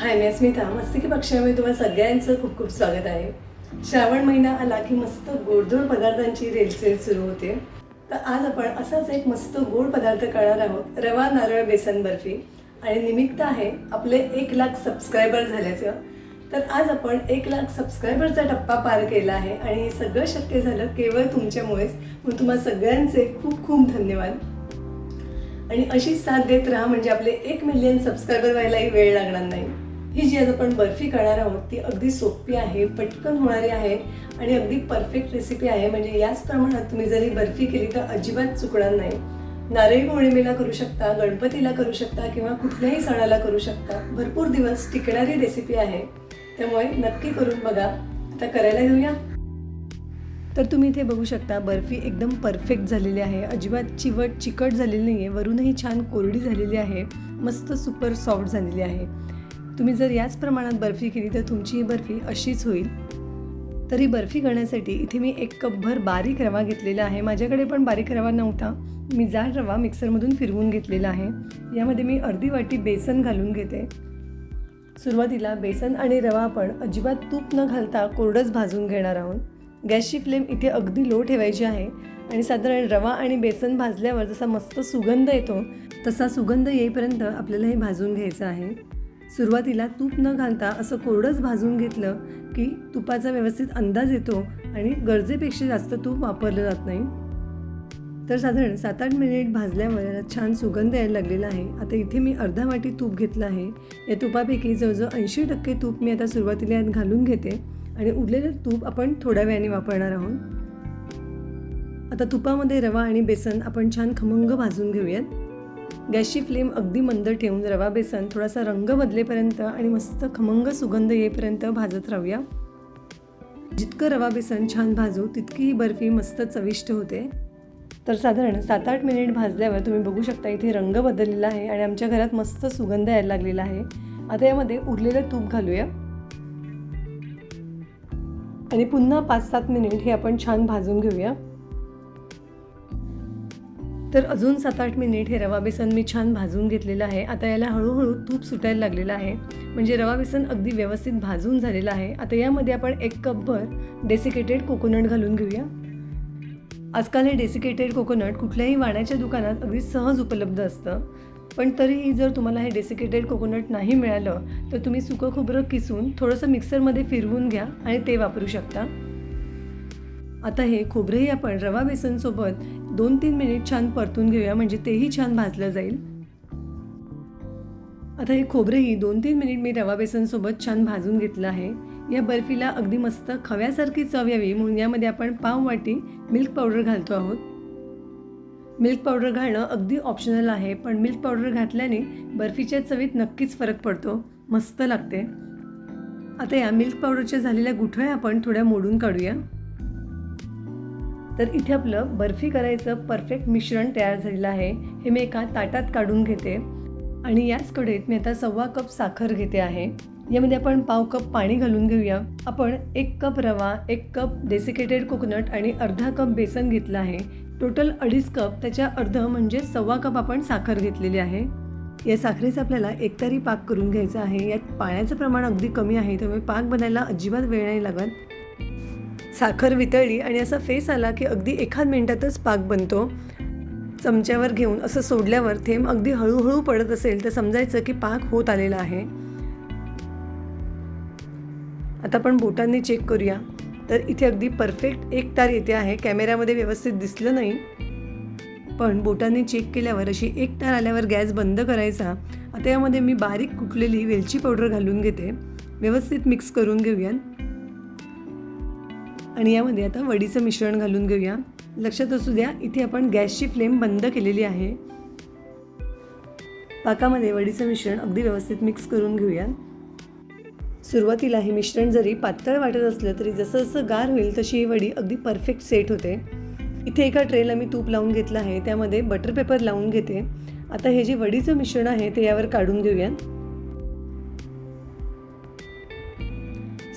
हाय मी अस्मिता. मस्तिकी पक्षामध्ये तुम्हाला सगळ्यांचं खूप खूप स्वागत आहे. श्रावण महिना आला की मस्त गोडधोड पदार्थांची रेलचेल सुरू होते. तर आज आपण असाच एक मस्त गोड पदार्थ करणार आहोत रवा नारळ बेसन बर्फी. आणि निमित्त आहे आपले एक लाख सबस्क्रायबर झाल्याचं. तर आज आपण एक लाख सबस्क्रायबरचा टप्पा पार केला आहे आणि हे सगळं शक्य झालं केवळ तुमच्यामुळेच. मग तुम्हाला सगळ्यांचे खूप खूप धन्यवाद. आणि अशीच साथ देत राहा म्हणजे आपले एक मिलियन सबस्क्रायबर व्हायलाही वेळ लागणार नाही. ही जी आज आपण बर्फी करणार आहोत ती अगदी सोपी आहे पटकन होणारी आहे आणि अगदी परफेक्ट रेसिपी आहे. म्हणजे याच प्रमाणात तुम्ही जर ही बर्फी केली तर अजिबात चुकणार नाही. नारळी पौर्णिमेला करू शकता गणपतीला करू शकता किंवा कुठल्याही सणाला करू शकता भरपूर दिवस टिकणारी रेसिपी आहे. त्यामुळे नक्की करून बघा. आता करायला घेऊया तर तुम्ही इथे बघू शकता बर्फी एकदम परफेक्ट झालेली आहे. अजिबात चिवट चिकट झालेली नाही आहे वरूनही छान कोरडी झालेली आहे. मस्त सुपर सॉफ्ट झालेली आहे. तुम्ही जर याच प्रमाणात बर्फी केली तर तुमची ही बर्फी अशीच होईल. तर ही बर्फी करण्यासाठी इथे मी एक कपभर बारीक रवा घेतलेला आहे. माझ्याकडे पण बारीक रवा नव्हता. मी जाड रवा मिक्सरमधून फिरवून घेतलेला आहे. यामध्ये मी अर्धी वाटी बेसन घालून घेते. सुरुवातीला बेसन आणि रवा आपण अजिबात तूप न घालता कोरडंच भाजून घेणार आहोत. गॅसची फ्लेम इथे अगदी लो ठेवायची आहे आणि साधारण रवा आणि बेसन भाजल्यावर जसा मस्त सुगंध येतो तसा सुगंध येईपर्यंत आपल्याला हे भाजून घ्यायचं आहे. सुरुवातीला तूप न घालता असं कोरडंच भाजून घेतलं की तुपाचा व्यवस्थित अंदाज येतो आणि गरजेपेक्षा जास्त तूप वापरलं जात नाही. तर साधारण सात आठ मिनिट भाजल्यावर याला छान सुगंध यायला लागलेला आहे. आता इथे मी अर्धा वाटी तूप घेतलं आहे. या तुपापैकी जवळजवळ ऐंशी टक्के तूप मी आता सुरुवातीला यात घालून घेते आणि उरलेलं तूप आपण थोड्या वेळाने वापरणार आहोत. आता तुपामध्ये रवा आणि बेसन आपण छान खमंग भाजून घेऊयात. गॅसची फ्लेम अगदी मंद ठेवून रवा बेसन थोडासा रंग बदलेपर्यंत आणि मस्त खमंग सुगंध येईपर्यंत भाजत राहूया. जितकं रवा बेसन छान भाजू तितकी ही बर्फी मस्त चविष्ट होते. तर साधारण सात आठ मिनिट भाजल्यावर तुम्ही बघू शकता इथे रंग बदललेला आहे आणि आमच्या घरात मस्त सुगंध यायला लागलेला आहे. आता यामध्ये उरलेलं तूप घालूया. आणि पुन्हा पाच सात मिनिट हे आपण छान भाजून घेऊया. तर अजून सात आठ मिनिट हे रवा बेसन मी छान भाजून घेतलेलं आहे. आता याला हळूहळू तूप सुटायला लागलेलं आहे. म्हणजे रवा बेसन अगदी व्यवस्थित भाजून झालेलं आहे. आता यामध्ये आपण एक कपभर डेसिकेटेड कोकोनट घालून घेऊया. आजकाल हे डेसिकेटेड कोकोनट कुठल्याही वाण्याच्या दुकानात अगदी सहज उपलब्ध असतं. पण तरीही जर तुम्हाला हे डेसिकेटेड कोकोनट नाही मिळालं तर तुम्ही सुकं खोबरं किसून थोडंसं मिक्सरमध्ये फिरवून घ्या आणि ते वापरू शकता. आता हे खोबरंही आपण रवा बेसनसोबत दोन तीन मिनिट छान परतून घेऊया म्हणजे तेही छान भाजलं जाईल. आता हे खोबरंही दोन तीन मिनिट मी रवा बेसनसोबत छान भाजून घेतलं आहे. या बर्फीला अगदी मस्त खव्यासारखी चव यावी म्हणून यामध्ये आपण पाव वाटी मिल्क पावडर घालतो आहोत. मिल्क पावडर घालणं अगदी ऑप्शनल आहे पण मिल्क पावडर घातल्याने बर्फीच्या चवीत नक्कीच फरक पडतो. मस्त लागते. आता या मिल्क पावडरच्या झालेल्या गुठळ्या आपण थोड्या मोडून काढूया. तर इथे आपलं बर्फी करायचं परफेक्ट मिश्रण तयार झालेलं आहे. हे मी एका ताटात काढून घेते. आणि याच कढईत मी आता सव्वा कप साखर घेते आहे. यामध्ये आपण पाव कप पाणी घालून घेऊया. आपण एक कप रवा एक कप डेसिकेटेड कोकोनट आणि अर्धा कप बेसन घेतलं आहे. टोटल अडीच कप त्याच्या अर्ध म्हणजे सव्वा कप आपण साखर घेतलेली आहे. या साखरेचा आपल्याला एकतारी पाक करून घ्यायचा आहे. यात पाण्याचं प्रमाण अगदी कमी आहे त्यामुळे पाक बनायला अजिबात वेळ नाही लागत. साखर वितळली आणि असा फेस आला की अगदी एखाद मिनिटातच पाक बनतो. चमच्यावर घेऊन असं सोडल्यावर थेंब अगदी हळूहळू पडत असेल तर समजायचं की पाक होत आलेला आहे. आता आपण बोटांनी चेक करूया. तर इथे अगदी परफेक्ट एक तार येते आहे. कॅमेऱ्यामध्ये व्यवस्थित दिसलं नाही. पण बोटांनी चेक केल्यावर अशी एक तार आल्यावर गॅस बंद करायचा. आता यामध्ये मी बारीक कुटलेली वेलची पावडर घालून घेते. व्यवस्थित मिक्स करून घेऊया आणि यामध्ये आता वडीचं मिश्रण घालून घेऊया. लक्षात असू द्या इथे आपण गॅसची फ्लेम बंद केलेली आहे. पाकामध्ये वडीचं मिश्रण अगदी व्यवस्थित मिक्स करून घेऊया. सुरुवातीला हे मिश्रण जरी पातळ वाटत असलं तरी जसं जसं गार होईल तशी ही वडी अगदी परफेक्ट सेट होते. इथे एका ट्रेला मी तूप लावून घेतलं आहे त्यामध्ये बटर पेपर लावून घेते. आता हे जे वडीचं मिश्रण आहे ते यावर काढून घेऊया.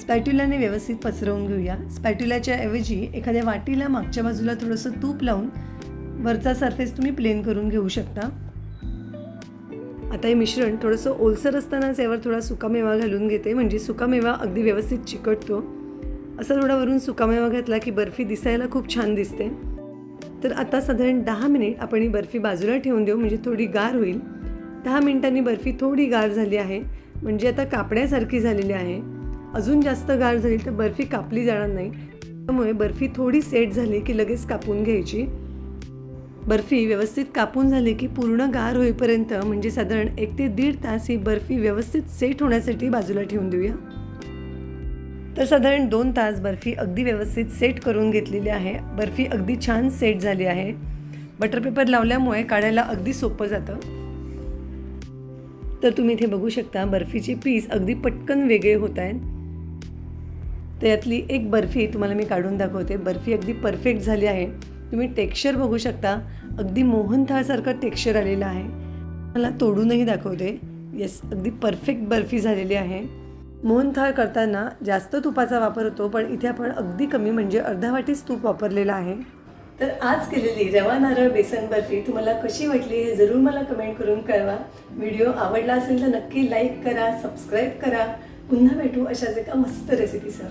स्पॅट्युलाने व्यवस्थित पसरवून घेऊया. स्पॅट्युलाच्या ऐवजी एखाद्या वाटीला मागच्या बाजूला थोडंसं तूप लावून वरचा सरफेस तुम्ही प्लेन करून घेऊ शकता. आता हे मिश्रण थोडंसं ओलसर असतानाच यावर थोडा सुकामेवा घालून घेते. म्हणजे सुकामेवा अगदी व्यवस्थित चिकटतो. असा थोडा वरून सुकामेवा घातला की बर्फी दिसायला खूप छान दिसते. तर आता साधारण दहा मिनिट आपण ही बर्फी बाजूला ठेवून देऊ. म्हणजे थोडी गार होईल. दहा मिनिटांनी बर्फी थोडी गार झाली आहे. म्हणजे आता कापण्यासारखी झालेली आहे. अजून जास्त गार झाली तर बर्फी कापली जाणार नाही. त्यामुळे बर्फी थोडी सेट झाली की लगेच कापून घ्यायची. बर्फी व्यवस्थित कापून झाली की पूर्ण गार होईपर्यंत म्हणजे साधारण एक ते दीड तास ही बर्फी व्यवस्थित सेट होण्यासाठी बाजूला ठेवून देऊया. तर साधारण दोन तास बर्फी अगदी व्यवस्थित सेट करून घेतलेली आहे. बर्फी अगदी छान सेट झाली आहे. बटर पेपर लावल्यामुळे काढायला अगदी सोपं जातं. तर तुम्ही इथे बघू शकता बर्फीचे पीस अगदी पटकन वेगळे होत आहेत. त्यातली एक बर्फी तुम्हाला मी काढून दाखवते. बर्फी अगदी परफेक्ट झाली आहे. तुम्ही टेक्स्चर बघू शकता. अगदी मोहनथाळसारखं टेक्स्चर आलेलं आहे. मला तोडूनही दाखवते. येस अगदी परफेक्ट बर्फी झालेली आहे. मोहनथाळ करताना जास्त तुपाचा वापर होतो पण इथे आपण अगदी कमी म्हणजे अर्धा वाटीच तूप वापरलेलं आहे. तर आज केलेली रवा नारळ बेसन बर्फी तुम्हाला कशी वाटली हे जरूर मला कमेंट करून कळवा. व्हिडिओ आवडला असेल तर नक्की लाईक करा सबस्क्राईब करा. पुन्हा भेटू अशाच एका मस्त रेसिपीसर